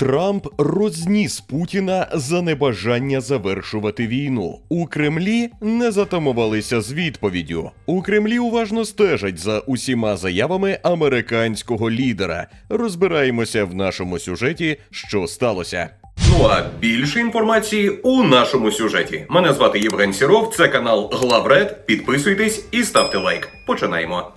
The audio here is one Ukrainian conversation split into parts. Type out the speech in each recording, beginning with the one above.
Трамп розніс Путіна за небажання завершувати війну. У Кремлі не затамувалися з відповіддю. У Кремлі уважно стежать за усіма заявами американського лідера. Розбираємося в нашому сюжеті, що сталося. Ну а більше інформації у нашому сюжеті. Мене звати Євген Сіров, це канал Главред. Підписуйтесь і ставте лайк. Починаємо.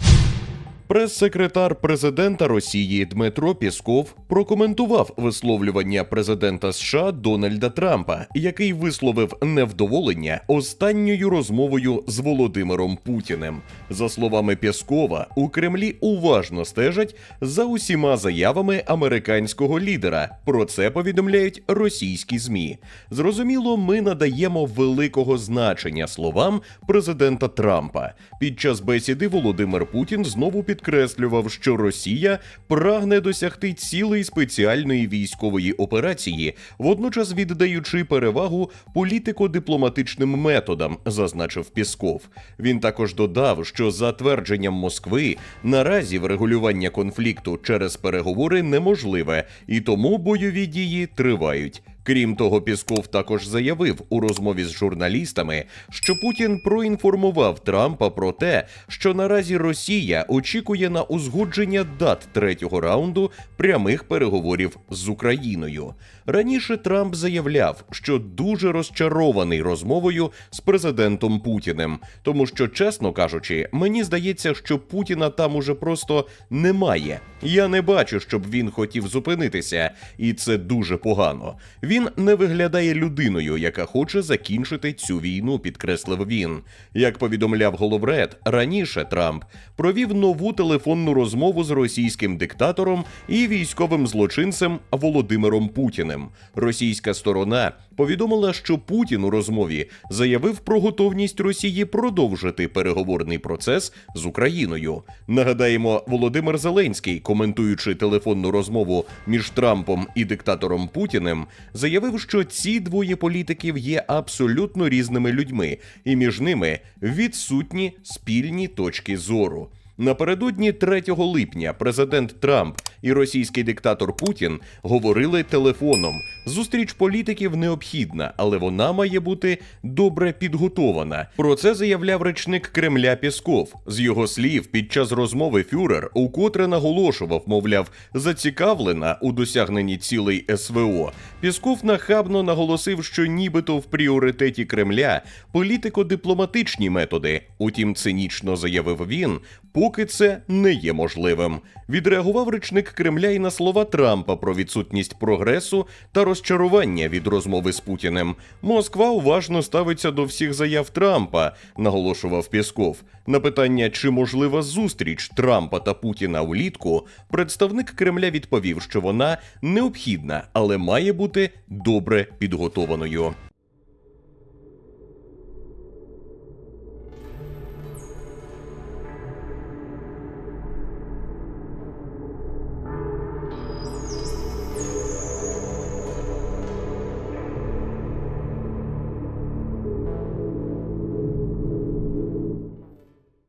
Прес-секретар президента Росії Дмитро Пісков прокоментував висловлювання президента США Дональда Трампа, який висловив невдоволення останньою розмовою з Володимиром Путіним. За словами Піскова, у Кремлі уважно стежать за усіма заявами американського лідера. Про це повідомляють російські змі. Зрозуміло, ми надаємо великого значення словам президента Трампа. Під час бесіди Володимир Путін знову підкреслював, що Росія прагне досягти цілей спеціальної військової операції, водночас віддаючи перевагу політико-дипломатичним методам, зазначив Пісков. Він також додав, що за твердженням Москви наразі врегулювання конфлікту через переговори неможливе, і тому бойові дії тривають. Крім того, Пісков також заявив у розмові з журналістами, що Путін проінформував Трампа про те, що наразі Росія очікує на узгодження дат третього раунду прямих переговорів з Україною. Раніше Трамп заявляв, що дуже розчарований розмовою з президентом Путіним, тому що, чесно кажучи, мені здається, що Путіна там уже просто немає. Я не бачу, щоб він хотів зупинитися, і це дуже погано. Він не виглядає людиною, яка хоче закінчити цю війну, підкреслив він. Як повідомляв Головред, раніше Трамп провів нову телефонну розмову з російським диктатором і військовим злочинцем Володимиром Путіним. Російська сторона повідомила, що Путін у розмові заявив про готовність Росії продовжити переговорний процес з Україною. Нагадаємо, Володимир Зеленський, коментуючи телефонну розмову між Трампом і диктатором Путіним, заявив, що ці двоє політиків є абсолютно різними людьми, і між ними відсутні спільні точки зору. Напередодні 3 липня президент Трамп і російський диктатор Путін говорили телефоном. Зустріч політиків необхідна, але вона має бути добре підготована. Про це заявляв речник Кремля Пісков. З його слів, під час розмови Фюрер укотре наголошував, мовляв, зацікавлена у досягненні цілей СВО. Пісков нахабно наголосив, що нібито в пріоритеті Кремля політико-дипломатичні методи. Утім, цинічно заявив він, поки це не є можливим. Відреагував речник Кремля і на слова Трампа про відсутність прогресу та розчарування від розмови з Путіним. Москва уважно ставиться до всіх заяв Трампа, наголошував Пісков. На питання, чи можлива зустріч Трампа та Путіна улітку, представник Кремля відповів, що вона необхідна, але має бути добре підготованою.